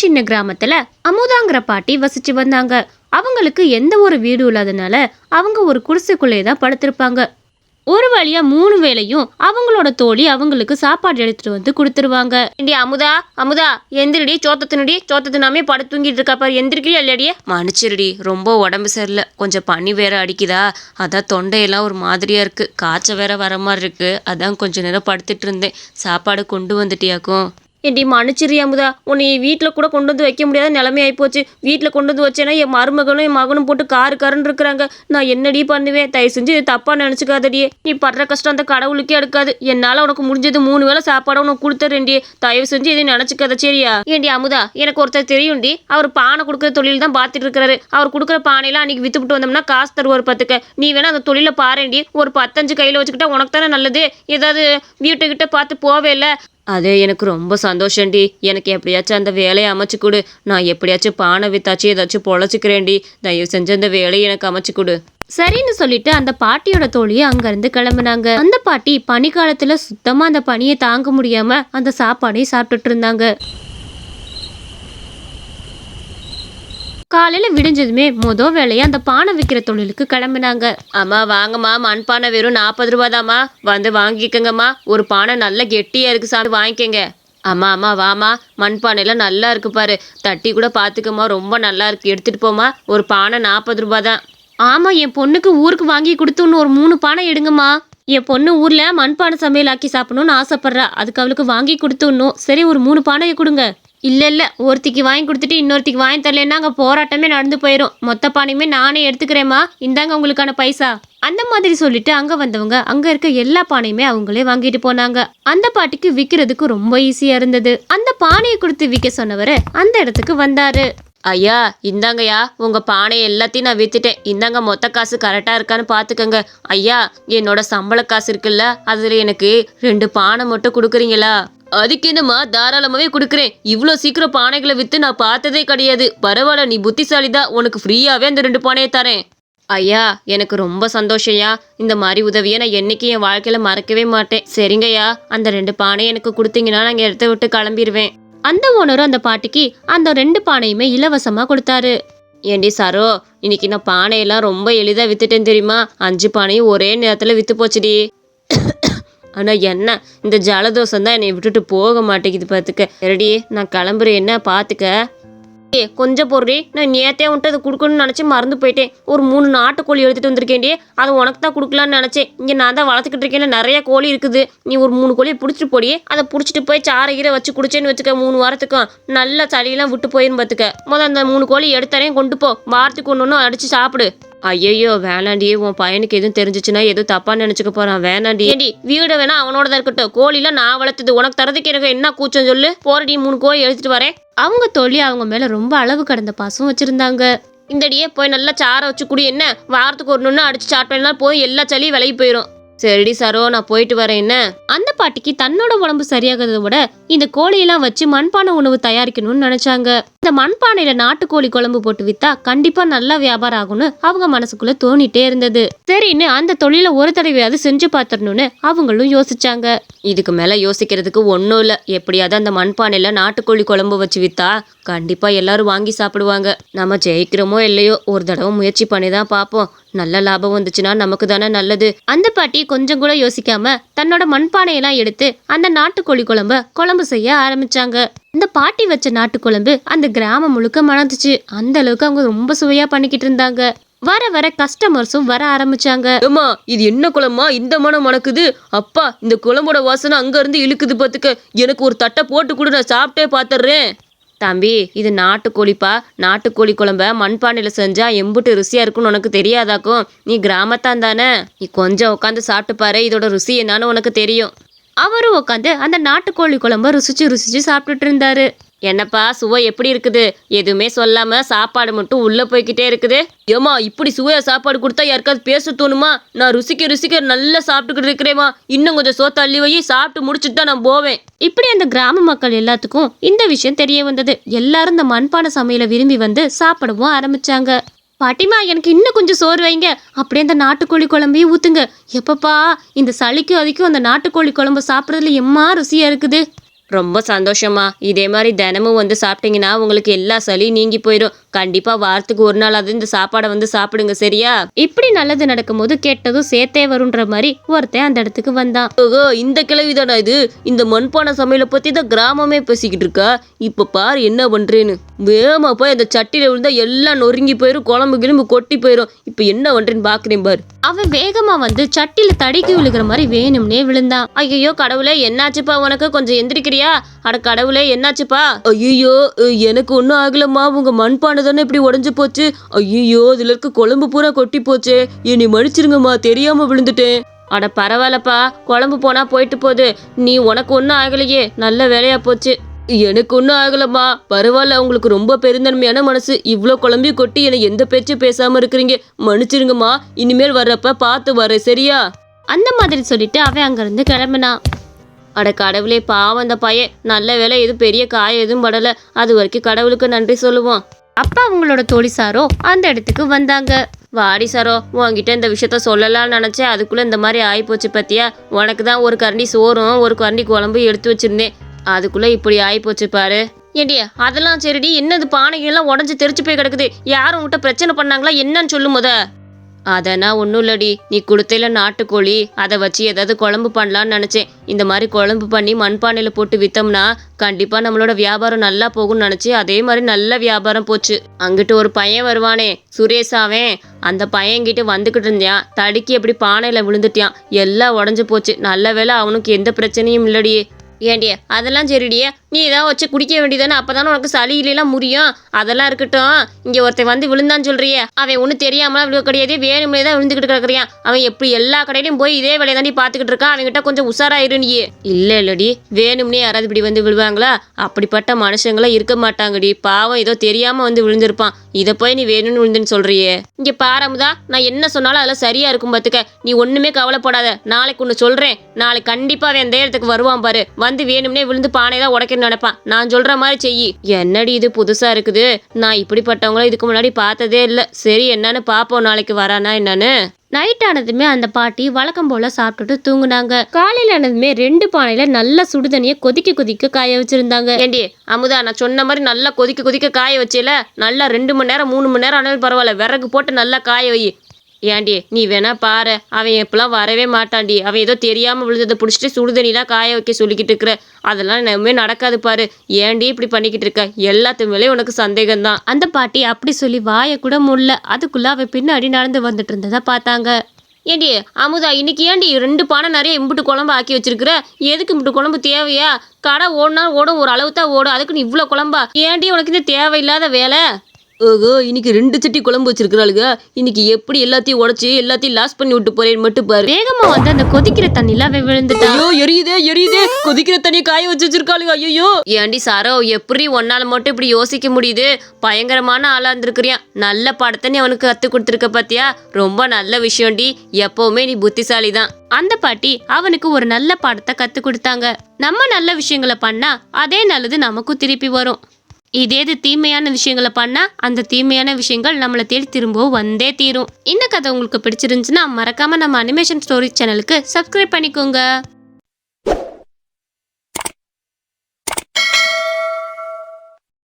சின்ன கிராமத்துல அமுதாங்கிற பாட்டி வசிச்சு வந்தாங்க. அவங்களுக்கு எந்த ஒரு வீடு இல்லாதனால அவங்க ஒரு குடிசைக்குள்ளே தான் படுத்திருப்பாங்க. ஒரு வழியா மூணு வேளையும் அவங்களோட தோழி அவங்களுக்கு சாப்பாடு எடுத்துட்டு வந்து கொடுத்துருவாங்க. ஏண்டி அமுதா அமுதா எந்திரடி சோத்தத்தினடி சோத்தத்தினாமே படுத்து தூங்கிட்டு இருக்கா பாரு. எந்திரிக்கிறியா இல்லடியே மன்னிச்சிருடி ரொம்ப உடம்பு சரியில்லை. கொஞ்சம் பனி வேற அடிக்குதா. அதான் தொண்டையெல்லாம் ஒரு மாதிரியா இருக்கு. காய்ச்சல் வேற வர மாதிரி இருக்கு. அதான் கொஞ்ச நேரம் படுத்துட்டு இருந்தேன். சாப்பாடு கொண்டு வந்துட்டியாக்கும். ஏண்டி மன்னிச்சிரி அமுதா உன்னை வீட்டில் கூட கொண்டு வந்து வைக்க முடியாத நிலைமை ஆயிப்போச்சு வீட்டில் கொண்டு வந்து வச்சேன்னா என் மருமகனும் என் மகனும் போட்டு காரு காருன்னு இருக்கிறாங்க. நான் என்னடி பண்ணுவேன்? தயவு செஞ்சு இது தப்பாக நினச்சிக்காதடியே நீ படுற கஷ்டம் அந்த கடவுளுக்கே எடுக்காது. என்னால் உனக்கு முடிஞ்சது மூணு வேளை சாப்பாடு உனக்கு கொடுத்துறேன்டி. தயவு செஞ்சு இதை நினச்சிக்காத சரியா? ஏண்டி அமுதா எனக்கு ஒருத்தர் தெரியும்டி. அவர் பானை கொடுக்குற தொழில் தான் பார்த்துட்டு இருக்கிறாரு. அவர் கொடுக்குற பானையெல்லாம் அன்னைக்கு வித்துவிட்டு வந்தோம்னா காசு தருவார் பார்த்துக்க நீ வேணா அந்த தொழிலை பாருண்டி ஒரு பத்தஞ்சு கையில் வச்சுக்கிட்டா உனக்கு தானே நல்லது. ஏதாவது வீட்டுக்கிட்ட பார்த்து போவே இல்லை அது எனக்கு ரொம்ப சந்தோஷம்டி. எனக்கு எப்படியாச்சும் அந்த வேலையை அமைச்சு கொடு. நான் எப்படியாச்சும் பானை வித்தாச்சும் ஏதாச்சும் பொழைச்சிக்கிறேன்டி. தயவு செஞ்சு அந்த வேலையை எனக்கு அமைச்சு கொடு. சரின்னு சொல்லிட்டு அந்த பாட்டியோட தோழியை அங்கேருந்து கிளம்புனாங்க. அந்த பாட்டி பனி காலத்தில் சுத்தமாக அந்த பனியை தாங்க முடியாமல் அந்த சாப்பாடையும் சாப்பிட்டுட்டு இருந்தாங்க. காலையில் விடிஞ்சதுமே மொதல் வேலையை அந்த பானை விற்கிற தொழிலுக்கு கிளம்புனாங்க. அம்மா வாங்கம்மா மண்பானை வெறும் நாற்பது ரூபாதாம்மா. வந்து வாங்கிக்கோங்கம்மா. ஒரு பானை நல்ல கெட்டியாக இருக்குது சாமி வாங்கிக்கங்க. அம்மா அம்மா வாமா மண்பானைலாம் நல்லா இருக்கு பாரு. தட்டி கூட பார்த்துக்கம்மா ரொம்ப நல்லா இருக்கு. எடுத்துட்டு போமா ஒரு பானை நாற்பது ரூபா தான் ஆமா என் பொண்ணுக்கு ஊருக்கு வாங்கி கொடுத்துன்னு ஒரு மூணு பானை எடுங்கம்மா. என் பொண்ணு ஊரில் மண்பானை சமையல் ஆக்கி சாப்பிடணும்னு ஆசைப்பட்றா. அதுக்கு அவளுக்கு வாங்கி கொடுத்துடணும் சரி ஒரு மூணு பானையை கொடுங்க. இல்லை இல்லை. ஒருத்திக்கு வாங்கி கொடுத்துட்டு இன்னொருத்திக்கு வாங்கி தரலன்னா அங்கே போராட்டமே நடந்து போயிடும் மொத்த பானையுமே நானே எடுத்துக்கிறேம்மா. இந்தாங்க உங்களுக்கான பைசா. அந்த மாதிரி சொல்லிட்டு அங்க வந்தவங்க அங்க இருக்க எல்லா பானையுமே அவங்களே வாங்கிட்டு போனாங்க. அந்த பாட்டிக்கு விக்கிறதுக்கு ரொம்ப ஈஸியா இருந்தது. அந்த பானையை கொடுத்து விற்க சொன்னவர் அந்த இடத்துக்கு வந்தாரு. ஐயா இந்தாங்கய்யா. உங்க பானை எல்லாத்தையும் நான் வித்துட்டேன். இந்தாங்க மொத்த காசு கரெக்டா இருக்கான்னு பாத்துக்கோங்க. ஐயா என்னோட சம்பள காசு இருக்குல்ல அதுல எனக்கு ரெண்டு பானை மட்டும் கொடுக்குறீங்களா? அதுக்கு என்னம்மா? தாராளமாவே கொடுக்குறேன். இவ்வளோ சீக்கிரம் பானைகளை விற்று நான் பார்த்ததே கிடையாது. பரவாயில்ல நீ புத்திசாலிதா. உனக்கு ஃப்ரீயாகவே அந்த ரெண்டு பானையை தரேன். ஐயா எனக்கு ரொம்ப சந்தோஷம்யா. இந்த மாதிரி உதவியை நான் என்னைக்கு என் வாழ்க்கையில் மறக்கவே மாட்டேன். சரிங்கய்யா. அந்த ரெண்டு பானையை எனக்கு கொடுத்தீங்கன்னா நாங்கள் இடத்த விட்டு கிளம்பிடுவேன் அந்த ஓனரும் அந்த பாட்டிக்கு அந்த ரெண்டு பானையுமே இலவசமாக கொடுத்தாரு. ஏண்டி சரோ இன்னைக்கு நான் பானையெல்லாம் ரொம்ப எளிதாக வித்துட்டேன் தெரியுமா? அஞ்சு பானையும் ஒரே நேரத்தில் விற்று போச்சுடி. ஆனால் என்ன? இந்த ஜலதோஷம் தான் என்னை விட்டுட்டு போக மாட்டேங்குது பார்த்துக்க ரெடி நான் கிளம்புறேன். என்ன? பார்த்துக்க ஏ கொஞ்சம் பொருடி நான் நேத்தே உன்ட்டு அதை கொடுக்கணும்னு நினச்சி மறந்து போயிட்டேன். ஒரு மூணு நாட்டுக்கோழி எடுத்துகிட்டு வந்திருக்கேன்டி. அதை உனக்கு தான் கொடுக்கலான்னு நினச்சேன். இங்கே நான் தான் வளர்த்துக்கிட்டு இருக்கேன். நிறைய கோழி இருக்குது. நீ ஒரு மூணு கோழியை பிடிச்சிட்டு போடி. அதை பிடிச்சிட்டு போய் சாரை கீரை வச்சு குடிச்சேன்னு வச்சுக்க மூணு வாரத்துக்கும் நல்ல சளியெல்லாம் விட்டு போயிருந்து பார்த்துக்க முதல் அந்த மூணு கோழி எடுத்தாரையும் கொண்டு போ. வாரத்துக்கு ஒன்று ஒன்று அடித்து சாப்பிடு. ஐயையோ வேணாண்டி. உன் பையனுக்கு எதுவும் தெரிஞ்சிச்சுன்னா எதுவும் தப்பா நினைச்சுக்க போறான். வேணாண்டி. ஏண்டி வீடு வேணா அவனோட தான் இருக்கட்டும். கோழிலாம் நான் வளர்த்தது. உனக்கு தரதுக்கு எனக்கு என்ன கூச்சம் சொல்லு? போறடி மூணு கோழி எடுத்துட்டு வரேன். அவங்க தோழி அவங்க மேல ரொம்ப அளவு கடந்த பாசம் வச்சிருந்தாங்க. இந்தடியே போய் நல்லா சாரை வச்சு குடி என்ன? வாரத்துக்கு ஒரு நொன்னு அடிச்சு சாப்பிட்டேன்னா போய் எல்லா சளியும் விலகி போயிடும் சரிடி சரோ நான் போயிட்டு வரேன் என்ன? அந்த பாட்டிக்கு தன்னோட உடம்பு சரியாகிறத விட இந்த கோழியெல்லாம் வச்சு மண்பானை உணவு தயாரிக்கணும்னு நினைச்சாங்க. இந்த மண்பானையில நாட்டுக்கோழி குழம்பு போட்டு வித்தா கண்டிப்பா நல்லா வியாபாரம் ஆகும்னு அவங்க மனசுக்குள்ள தோணிட்டே இருந்தது. சரின்னு அந்த தொழில ஒரு தடவையாவது செஞ்சு பாத்திரணும்னு அவங்களும் யோசிச்சாங்க. இதுக்கு மேல யோசிக்கிறதுக்கு ஒன்றும் இல்லை. எப்படியாவது அந்த மண்பானையில நாட்டுக்கோழி குழம்பு வச்சு வித்தா கண்டிப்பா எல்லாரும் வாங்கி சாப்பிடுவாங்க. நம்ம ஜெயிக்கிறோமோ இல்லையோ ஒரு தடவை முயற்சி பண்ணி தான் பார்ப்போம். நல்ல லாபம் வந்துச்சுன்னா நமக்கு தானே நல்லது. அந்த பாட்டி கொஞ்சம் கூட யோசிக்காம தன்னோட மண்பானையெல்லாம் எடுத்து அந்த நாட்டுக்கோழி குழம்ப குழம்பு செய்ய ஆரம்பிச்சாங்க. இந்த பாட்டி வச்ச நாட்டுக்குழம்பு அந்த கிராமம் முழுக்க மணந்துச்சு. அந்த அளவுக்கு அவங்க ரொம்ப சுவையா பண்ணிக்கிட்டு இருந்தாங்க. வர வர கஸ்டமர்ஸும் வர ஆரம்பிச்சாங்க. ஏமா இது என்ன குழம்பா? இந்த மனம் மணக்குது. அப்பா இந்த குழம்போட வாசனை அங்க இருந்து இழுக்குது பாத்துக்க. எனக்கு ஒரு தட்டை போட்டு கொடு நான் சாப்பிட்டே பாத்துறேன். தம்பி இது நாட்டுக்கோழிப்பா? நாட்டுக்கோழி குழம்ப மண்பானையில் செஞ்சா எம்புட்டு ருசியாக இருக்கும்னு உனக்கு தெரியாதாக்கும்? நீ கிராமத்தான் தானே? நீ கொஞ்சம் உட்காந்து சாப்பிட்டு பாரு இதோட ருசி என்னன்னு உனக்கு தெரியும். அவரும் உட்காந்து அந்த நாட்டுக்கோழி குழம்ப ருசிச்சு ருசிச்சு சாப்பிட்டுட்டு இருந்தாரு. என்னப்பா சுவை எப்படி இருக்குது? எதுவுமே சொல்லாம சாப்பாடு மட்டும் உள்ள போய்கிட்டே இருக்குது. ஏம்மா இப்படி சுவையா சாப்பாடு கொடுத்தா யாருக்காவது பேச தோணுமா? நான் ருசிக்க ருசிக்க நல்லா சாப்பிட்டுக்கிட்டு இருக்கிறேம்மா. இன்னும் கொஞ்சம் சோத்த அள்ளி வை சாப்பிட்டு முடிச்சுட்டு தான் நான் போவேன். இப்படி அந்த கிராம மக்கள் எல்லாத்துக்கும் இந்த விஷயம் தெரிய வந்தது. எல்லாரும் இந்த மண்பானை சமையலை விரும்பி வந்து சாப்பிடவும் ஆரம்பிச்சாங்க. பாட்டிமா எனக்கு இன்னும் கொஞ்சம் சோறு வைங்க. அப்படியே அந்த நாட்டுக்கோழி குழம்பையும் ஊத்துங்க. எப்பப்பா இந்த சளிக்கும் அதுக்கும் அந்த நாட்டுக்கோழி குழம்பு சாப்பிட்றதுல எம்மா ருசியா இருக்குது? ரொம்ப சந்தோஷமா இதே மாதிரி தினமும் வந்து சாப்பிட்டீங்கன்னா உங்களுக்கு எல்லா சளியும் நீங்கி போயிடும். கண்டிப்பா வாரத்துக்கு ஒரு நாளாவது இந்த சாப்பாடை வந்து சாப்பிடுங்க சரியா? இப்படி நல்லது நடக்கும்போது கெட்டதும் சேர்த்தே வரும்ன்ற மாதிரி ஒருத்தன் அந்த இடத்துக்கு வந்தான். ஓஹோ இந்த கிழவிதானா இது? இந்த மண்பானை சமையலை பத்தி தான் கிராமமே பேசிக்கிட்டு இருக்கா? இப்ப பாரு என்ன பண்றேன்னு. வேகமா போய் அந்த சட்டியில விழுந்தா எல்லாம் நொறுங்கி போயிரும் குழம்பு கிளம்பு கொட்டி போயிரும். இப்ப என்ன பண்றேன்னு பாக்குறேன் பாரு. அவன் வேகமா வந்து சட்டில தடுக்கி விழுகிற மாதிரி வேணும்னே விழுந்தான். ஐயோ கடவுளே என்னாச்சுப்பா உனக்கு? கொஞ்சம் எந்திரிக்கிறியா அட கடவுளே என்னாச்சுப்பா? ஐயோ எனக்கு ஒன்றும் ஆகலம்மா. உங்க மண்பானை தானே இப்படி உடஞ்சு போச்சு. ஐயோ இதுல இருக்க குழம்பு பூரா கொட்டி போச்சே. என்னை மன்னிச்சிருங்கம்மா தெரியாம விழுந்துட்டேன். அட பரவாயில்லப்பா குழம்பு போனா போயிட்டு போகுது நீ உனக்கு ஒன்றும் ஆகலையே நல்ல வேலையா போச்சு. எனக்கு ஒன்றும் ஆகலம்மா. பரவாயில்ல உங்களுக்கு ரொம்ப பெருந்தன்மையான மனசு. இவ்வளோ குழம்பி கொட்டி என்னை எந்த பேச்சும் பேசாம இருக்கிறீங்க. மன்னிச்சிருங்கம்மா. இனிமேல் வர்றப்ப பார்த்து வரேன் சரியா? அந்த மாதிரி சொல்லிட்டு அவன் அங்கிருந்து கிளம்பினான். அட கடவுளே பாவம் அந்த பையன். நல்ல வேலை எதுவும் பெரிய காயம் எதுவும் படல. அது வரைக்கும் கடவுளுக்கு நன்றி சொல்லுவோம் அப்பா அவங்களோட தோழிசாரோ அந்த இடத்துக்கு வந்தாங்க. வாடி சாரோ உன்கிட்ட இந்த விஷயத்த சொல்லலாம்னு நினச்சேன். அதுக்குள்ளே இந்த மாதிரி ஆகிப்போச்சு பத்தியா? உனக்கு தான் ஒரு கரண்டி சோறும் ஒரு கரண்டி குழம்பு எடுத்து வச்சிருந்தேன். அதுக்குள்ளே இப்படி ஆகிப்போச்சு பாரு. ஏண்டியா அதெல்லாம் சரிடி. என்னது பானைகள்லாம் உடஞ்சி தெரிச்சு போய் கிடக்குது. யாரும் உங்ககிட்ட பிரச்சனை பண்ணாங்களா? என்னன்னு சொல்லு முத. அதெல்லாம் ஒன்றும் இல்லடி. நீ கொடுத்தையில நாட்டுக்கோழி அதை வச்சு ஏதாவது குழம்பு பண்ணலான்னு நினச்சேன். இந்த மாதிரி குழம்பு பண்ணி மண்பானையில் போட்டு விற்றோம்னா கண்டிப்பாக நம்மளோட வியாபாரம் நல்லா போகும்னு நினச்சி அதே மாதிரி நல்ல வியாபாரம் போச்சு. அங்கிட்டு ஒரு பையன் வருவானே சுரேஷ் அவன். அந்த பையன்கிட்ட வந்துக்கிட்டு இருந்தான். தடுக்கி எப்படி பானையில் விழுந்துட்டியான் எல்லாம் உடஞ்சி போச்சு. நல்ல வேளை அவனுக்கு எந்த பிரச்சனையும் இல்லடியே ஏண்டிய அதெல்லாம் சரிடியே நீ ஏதாவது வச்சு குடிக்க வேண்டியதானே? அப்பதானே உனக்கு சளி இல்லைலாம் முடியும் அதெல்லாம் இருக்கட்டும். இங்கே ஒருத்தன் வந்து விழுந்தான்னு சொல்றியே. அவன் ஒன்றும் தெரியாமலாம் விழுக கிடையாது. வேணும்னே தான் விழுந்துக்கிட்டு கிடக்குறியான் அவன் எப்படி எல்லா கடையிலையும் போய் இதே வேலையை தாண்டி பார்த்துக்கிட்டு இருக்கான். அவன்கிட்ட கொஞ்சம் உஷாராயிரு நீ. இல்லை இல்லடி. வேணும்னே யாராவது இப்படி வந்து விழுவாங்களா? அப்படிப்பட்ட மனுஷங்களாம் இருக்க மாட்டாங்கடி. பாவம் ஏதோ தெரியாமல் வந்து விழுந்திருப்பான். இதை போய் நீ வேணும்னு விழுந்துன்னு சொல்றியே. இங்கே பாரமுதா நான் என்ன சொன்னாலும் அதெல்லாம் சரியா இருக்கும் பார்த்துக்க நீ ஒன்றுமே கவலைப்படாத. நாளைக்கு ஒன்று சொல்கிறேன் நாளைக்கு கண்டிப்பாக அவன் அந்த இடத்துக்கு வருவான் பாரு. வந்து வேணும்னே விழுந்து பானை தான் உடைக்கணும்னு நினைப்பான். நான் சொல்ற மாதிரி செய் என்னடி இது புதுசா இருக்குது? நான் இப்படிப்பட்டவங்கள இதுக்கு முன்னாடி பார்த்ததே இல்லை. சரி என்னன்னு பாப்போம். நாளைக்கு வரானா என்னன்னு? நைட் ஆனதுமே அந்த பாட்டி வழக்கம் போல சாப்பிட்டுட்டு தூங்குனாங்க. காலையில ஆனதுமே ரெண்டு பானையில நல்ல சுடுதண்ணியை கொதிக்க கொதிக்க காய வச்சிருந்தாங்க. ஏண்டி அமுதா நான் சொன்ன மாதிரி நல்லா கொதிக்க கொதிக்க காய வச்சேல? நல்லா ரெண்டு மணி நேரம் மூணு மணி நேரம் ஆனாலும் பரவாயில்ல. விறகு போட்டு நல்லா காய வை. ஏண்டி நீ வேணா பாரு. அவன் எப்பெல்லாம் வரவே மாட்டான்டி. அவன் ஏதோ தெரியாம விழுந்ததை பிடிச்சிட்டு சுடுதண்ணிலாம் காய வைக்க சொல்லிக்கிட்டு இருக்கிற. அதெல்லாம் நம்ம நடக்காது பாரு. ஏண்டி இப்படி பண்ணிக்கிட்டு இருக்க? எல்லாத்து மேலேயும் உனக்கு சந்தேகம்தான். அந்த பாட்டி அப்படி சொல்லி வாயை கூட முடியல அதுக்குள்ள அவ பின்னாடி நடந்து வந்துட்டு இருந்ததை பார்த்தாங்க. ஏண்டி அமுதா இன்னைக்கு ஏண்டி ரெண்டு பானை நிறைய இம்புட்டு குழம்பு ஆக்கி வச்சிருக்கிற? எதுக்கு இம்புட்டு குழம்பு தேவையா? கடை ஓடினா ஓடும் ஒரு அளவு தான் ஓடும். அதுக்கு நீ இவ்வளோ குழம்பா? ஏண்டி உனக்கு இந்த தேவையில்லாத வேலை? ஓஹோ இன்னைக்கு ரெண்டு சட்டி குழம்பு வச்சிருக்கிறாளுங்க இன்னைக்கு எப்படி எல்லாத்தையும் உடைச்சு எல்லாத்தையும் லாஸ் பண்ணி விட்டு போறேன்னு மட்டும் பாரு. வேகமா வந்து அந்த கொதிக்கிற தண்ணியில அவன் விழுந்துட்டான் ஐயோ எரியுதே எரியுதே. கொதிக்கிற தண்ணியை காய வச்சு வச்சிருக்காளுங்க ஐயோ ஏண்டி சாரோ எப்படி ஒன்னால மட்டும் இப்படி யோசிக்க முடியுது? பயங்கரமான ஆளா இருந்திருக்கிறியா? நல்ல படத்தை நீ அவனுக்கு கத்து கொடுத்துருக்க பாத்தியா? ரொம்ப நல்ல விஷயம்டி. எப்பவுமே நீ புத்திசாலி தான் அந்த பாட்டி அவனுக்கு ஒரு நல்ல பாடத்தை கத்து கொடுத்தாங்க. நம்ம நல்ல விஷயங்களை பண்ணா அதே நல்லது நமக்கும் திருப்பி வரும். இதே இது தீமையான விஷயங்களை பண்ணால் அந்த தீமையான விஷயங்கள் நம்மளை தேடி திரும்பவும் வந்தே தீரும். இந்த கதை உங்களுக்கு பிடிச்சிருந்துச்சுன்னா மறக்காமல் நம்ம அனிமேஷன் ஸ்டோரி சேனலுக்கு சப்ஸ்கிரைப் பண்ணிக்கோங்க.